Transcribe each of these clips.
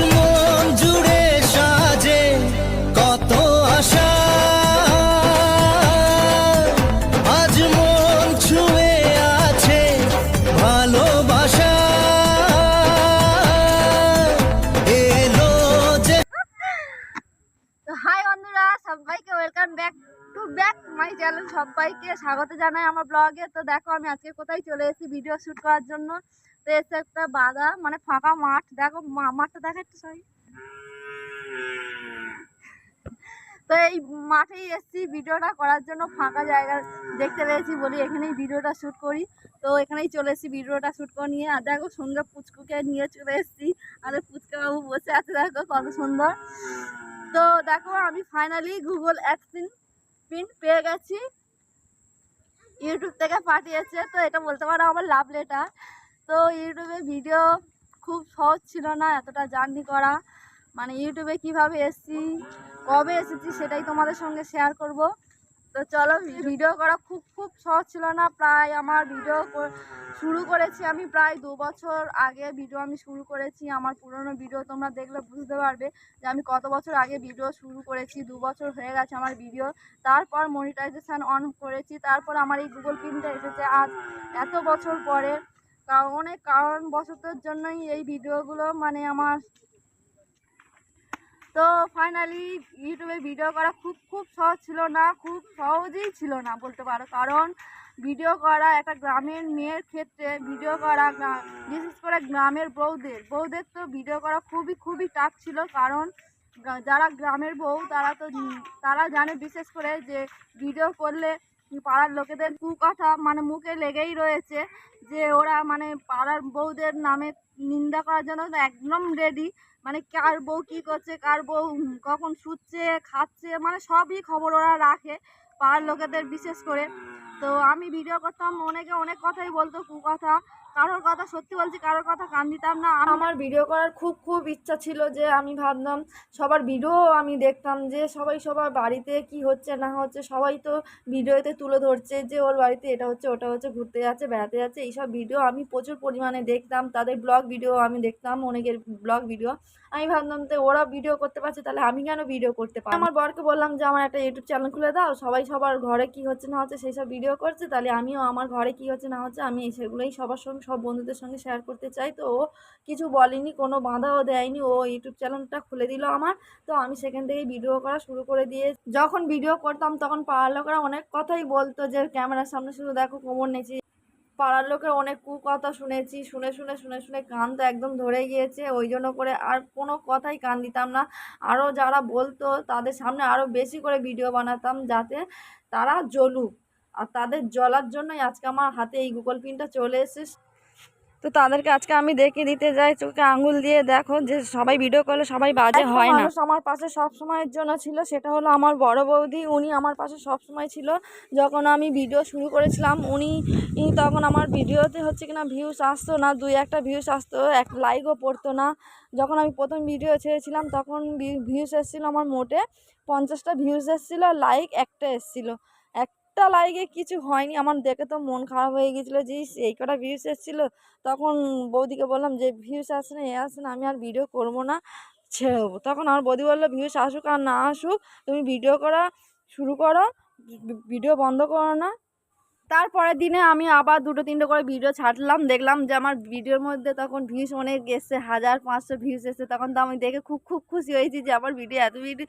মন জুড়ে সবাইকে স্বাগত জানাই আমার ব্লগে। তো দেখো, আমি আজকে কোথায় চলে এসেছি ভিডিও শ্যুট করার জন্য। তো এসে একটা বাধা মানে ফাঁকা মাঠ। দেখো মাঠটা দেখা একটু সরি তো এই মাঠেই এসেছি, ভিডিওটা করার জন্য ফাঁকা জায়গা দেখতে পেয়েছি বলি এখানেই ভিডিওটা শ্যুট করি। তো এখানেই চলে এসেছি ভিডিওটা শ্যুট করে নিয়ে। আর দেখো সুন্দর পুচকুকে নিয়ে চলে এসেছি। আর পুচকা বাবু বসে আছে, দেখো কত সুন্দর। তো দেখো, আমি ফাইনালি গুগল অ্যাডসিন প্রিন্ট পেয়ে গেছি। ইউটিউব থেকে পাঠিয়েছে, তো এটা বলতে পারো আমার লাভ লেটা তো ইউটিউবে ভিডিও খুব সহজ ছিল না এতটা জার্নি করা। মানে ইউটিউবে কীভাবে এসছি, কবে এসেছি সেটাই তোমাদের সঙ্গে শেয়ার করব। তো চলো ভিডিও করা খুব খুব সহজ ছিল না। প্রায় আমার ভিডিও শুরু করেছি আমি প্রায় দু বছর আগে ভিডিও আমি শুরু করেছি। আমার পুরনো ভিডিও তোমরা দেখলে বুঝতে পারবে যে আমি কত বছর আগে ভিডিও শুরু করেছি। দু বছর হয়ে গেছে আমার ভিডিও তারপর মনিটাইজেশান অন করেছি। তারপর আমার এই গুগল পিনটা এসেছে আজ এত বছর পরে। কারণ অনেক কারণবশতর জন্যই এই ভিডিওগুলো মানে আমার তো ফাইনালি ইউটিউবে ভিডিও করা খুব খুব সহজ ছিল না, খুব সহজেই ছিল না বলতে পারো। কারণ ভিডিও করা একটা গ্রামের মেয়ের ক্ষেত্রে ভিডিও করা বিশেষ করে গ্রামের বউদের বউদের তো ভিডিও করা খুবই খুবই টাফ ছিল। কারণ যারা গ্রামের বউ, তারা তো, তারা জানে বিশেষ করে যে ভিডিও করলে পাড়ার লোকেদের কুকথা মানে মুখে লেগেই রয়েছে যে ওরা মানে পাড়ার বউদের নামে নিন্দা করার জন্য একদম রেডি মানে কার বউ কী করছে, কার বউ কখন শুচ্ছে, খাচ্ছে মানে সবই খবর ওরা রাখে পাড়ার লোকেদের বিশেষ করে। তো আমি ভিডিও করতাম, অনেকে অনেক কথাই বলতো কুকথা কারোর কথা সত্যি বলছি, কারোর কথা কান দিতাম না। আমার ভিডিও করার খুব খুব ইচ্ছা ছিল যে আমি ভাবতাম, সবার ভিডিও আমি দেখতাম যে সবাই সবার বাড়িতে কি হচ্ছে, না হচ্ছে, সবাই তো ভিডিওতে তুলে ধরছে যে ওর বাড়িতে এটা হচ্ছে, ওটা হচ্ছে, ঘুরতে যাচ্ছে, বেড়াতে যাচ্ছে। এইসব ভিডিও আমি প্রচুর পরিমাণে দেখতাম, তাদের ব্লগ ভিডিও আমি দেখতাম, অনেকের ব্লগ ভিডিও। আমি ভাবতাম যে ওরা ভিডিও করতে পারছে, তাহলে আমি কেন ভিডিও করতে পারি আমার বরকে বললাম যে, আমার একটা ইউটিউব চ্যানেল খুলে দাও, সবাই সবার ঘরে কি হচ্ছে, না হচ্ছে, সেই সব ভিডিও করছে, তাহলে আমিও আমার ঘরে কি হচ্ছে না হচ্ছে আমি সেগুলোই সবার সঙ্গে, সব বন্ধুদের সঙ্গে শেয়ার করতে চাই। তো ও কিছু বলেনি, কোনো বাধাও দেয়নি। ও ইউটিউব চ্যানেলটা খুলে দিল আমার। তো আমি সেখান থেকেই ভিডিও করা শুরু করে দিয়ে, যখন ভিডিও করতাম তখন পাড়ার লোকেরা অনেক কথাই বলতো যে, ক্যামেরার সামনে শুধু দেখো কোমর নেছি পাড়ার লোকের অনেক কুকথা শুনেছি, শুনে শুনে শুনে শুনে কান তো একদম ধরে গিয়েছে। ওই জন্য করে আর কোনো কথাই কান দিতাম না। আরও যারা বলতো তাদের সামনে আরও বেশি করে ভিডিও বানাতাম যাতে তারা জ্বলুক। আর তাদের জ্বলার জন্যই আজকে আমার হাতে এই গুগল পিনটা চলে এসেছে। তো তাদেরকে আজকে আমি দেখে দিতে যাই চোখে আঙুল দিয়ে দেখো যে সবাই ভিডিও করলে সবাই বাজে হয় না। আমার পাশে সব সময়ের জন্য ছিল সেটা হলো আমার বড় বৌদি উনি আমার পাশে সব সময় ছিল। যখন আমি ভিডিও শুরু করেছিলাম উনি তখন আমার ভিডিওতে হচ্ছে কিনা ভিউস আসতো না দুই একটা ভিউস আসতো এক লাইকও পড়তো না। যখন আমি প্রথম ভিডিও ছেড়েছিলাম তখন ভিউস এসেছিল আমার মোটে পঞ্চাশটা ভিউস এসেছিল লাইক একটা এসেছিল। একটা লাইকে কিছু হয়নি। আমার দেখে তো মন খারাপ হয়ে গেছিল যে এই কটা ভিউস এসেছিল। তখন বৌদিকে বললাম যে ভিউস আসে না, এ আসে না, আমি আর ভিডিও করব না। ছেড়ে দেবো তখন আমার বৌদি বলল ভিউস আসুক আর না আসুক, তুমি ভিডিও করা, শুরু করো ভিডিও বন্ধ করো না। তারপরের দিনে আমি আবার দুটো, তিনটে করে ভিডিও ছাড়লাম, দেখলাম যে আমার ভিডিওর মধ্যে তখন ভিউস অনেক এসছে, হাজার পাঁচশো ভিউস এসছে। তখন তো আমি দেখে খুব খুব খুশি হয়েছি যে আমার ভিডিও এত ভিডিও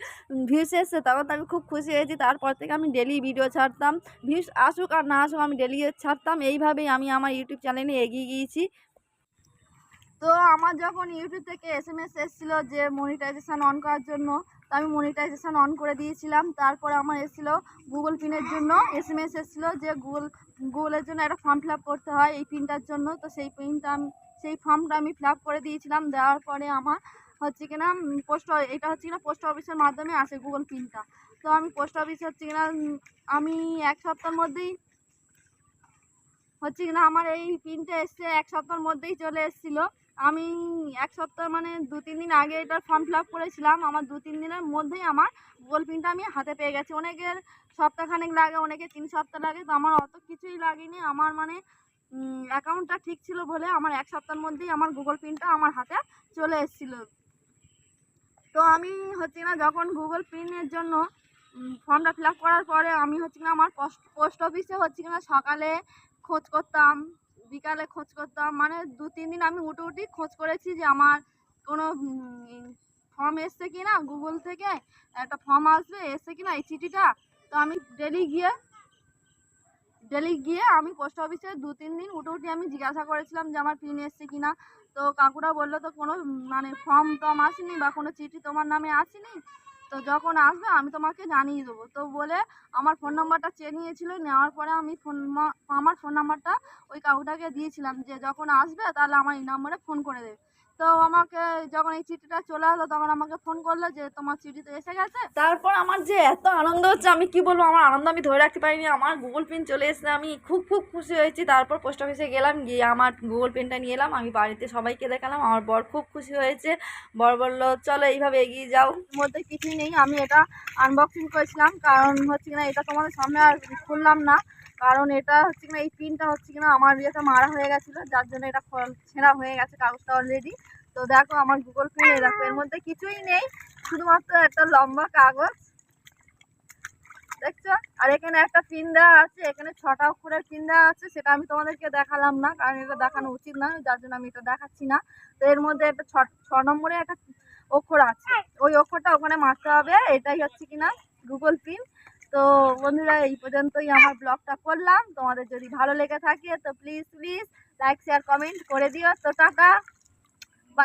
ভিউস এসছে, তখন তো আমি খুব খুশি হয়েছি। তারপর থেকে আমি ডেলি ভিডিও ছাড়তাম। ভিউস আসুক আর না আসুক আমি ডেলি ছাড়তাম। এইভাবেই আমি আমার ইউটিউব চ্যানেলে এগিয়ে গিয়েছি। আমার যখন ইউটিউব থেকে এস এম এস এসেছিল যে মনিটাইজেশান অন করার জন্য, তো আমি মনিটাইজেশান অন করে দিয়েছিলাম। তারপরে আমার এসেছিল গুগল পিনের জন্য। এস এম এস এসেছিল যে গুগল গুগলের জন্য একটা ফর্ম ফিল করতে হয় এই পিনটার জন্য। তো সেই পিনটা আমি, সেই ফর্মটা আমি ফিল করে দিয়েছিলাম। দেওয়ার পরে আমার হচ্ছে কিনা পোস্ট এটা হচ্ছে কিনা পোস্ট অফিসের মাধ্যমে আসে গুগল পিনটা তো আমি পোস্ট অফিস হচ্ছে কিনা আমি এক সপ্তাহের মধ্যেই হচ্ছে কিনা আমার এই পিনটা এসছে এক সপ্তাহের মধ্যেই চলে এসেছিল। আমি এক সপ্তাহ মানে দু, তিন দিন আগে এটার ফর্ম ফিল আপ করেছিলাম। আমার দু, তিন দিনের মধ্যেই আমার গুগল পিনটা আমি হাতে পেয়ে গেছি। অনেকের সপ্তাহখানেক লাগে, অনেকে তিন সপ্তাহ লাগে, তো আমার অত কিছুই লাগেনি। আমার মানে অ্যাকাউন্টটা ঠিক ছিল বলে আমার এক সপ্তাহের মধ্যেই আমার গুগল পিনটা আমার হাতে চলে এসেছিল। তো আমি হচ্ছে না, যখন গুগল পিনের জন্য ফর্মটা ফিল আপ করার পরে আমি হচ্ছে না আমার পোস্ট অফিসে হচ্ছে কিনা সকালে খোঁজ করতাম। বিকালে খোঁজ করতাম। মানে দু, তিন দিন আমি উঠে উঠি খোঁজ করেছি যে আমার কোনো ফর্ম এসছে কি না গুগল থেকে। একটা ফর্ম আসবে, এসছে কি না এই চিঠিটা। তো আমি ডেলি গিয়ে ডেলি গিয়ে আমি পোস্ট অফিসে দু, তিন দিন উঠে উঠে আমি জিজ্ঞাসা করেছিলাম যে আমার পিন এসছে কি না তো কাকুরা বলল তো কোনো মানে ফর্ম টম আসেনি বা কোনো চিঠি তোমার নামে আসেনি। তো যখন আসবে আমি তোমাকে জানিয়ে দেবো। তো বলে আমার ফোন নাম্বারটা চেয়ে নিয়েছিল, নেওয়ার পরে আমি ফোন আমার ফোন নাম্বারটা ওই কাকুটাকে দিয়েছিলাম যে যখন আসবে তাহলে আমার এই নাম্বারে ফোন করে দেবে। তো আমাকে যখন এই চিঠিটা চলে আসলো তখন আমাকে ফোন করল যে তোমার চিঠি তো এসে গেছে। তারপর আমার যে এত আনন্দ হচ্ছে, আমি কি বলব? আমার আনন্দ আমি ধরে রাখতে পারিনি। আমার গুগল পিন চলে এসেছে। আমি খুব খুব খুশি হয়েছি। তারপর পোস্ট অফিসে গেলাম, গিয়ে আমার গুগল পিনটা নিয়ে এলাম। আমি বাড়িতে সবাইকে দেখালাম। আমার বর খুব খুশি হয়েছে। বর বলল, চলো এইভাবে এগিয়ে যাও। মধ্যে কিছুই নেই, আমি এটা আনবক্সিং করেছিলাম, কারণ হচ্ছে কিনা এটা তোমাদের সামনে আর খুললাম না, কারণ এটা হচ্ছে কিনা, এই পিনটা হচ্ছে কিনা আমার ইয়েতে মারা হয়ে গেছিল, যার জন্য এটা ছেঁড়া হয়ে গেছে কাগজটা অলরেডি তো দেখো, আমার গুগল এই দেখো, এর মধ্যে কিছুই নেই, শুধুমাত্র একটা লম্বা কাগজ। দেখছ? আর এখানে একটা পিন দেওয়া আছে, এখানে ছটা অক্ষরের পিন দেওয়া আছে, সেটা আমি তোমাদেরকে দেখালাম না, কারণ এটা দেখানো উচিত না, যার জন্য আমি এটা দেখাচ্ছি না। তো এর মধ্যে একটা ছ নম্বরে একটা অক্ষর আছে। ওই অক্ষরটা ওখানে মারতে হবে, এটাই হচ্ছে কিনা গুগল পিন তো বন্ধুরা, এই পর্যন্তই আমার ব্লগটা করলাম। তোমাদের যদি ভালো লেগে থাকে, তো please please like share comment করে দিও। তো টাটা!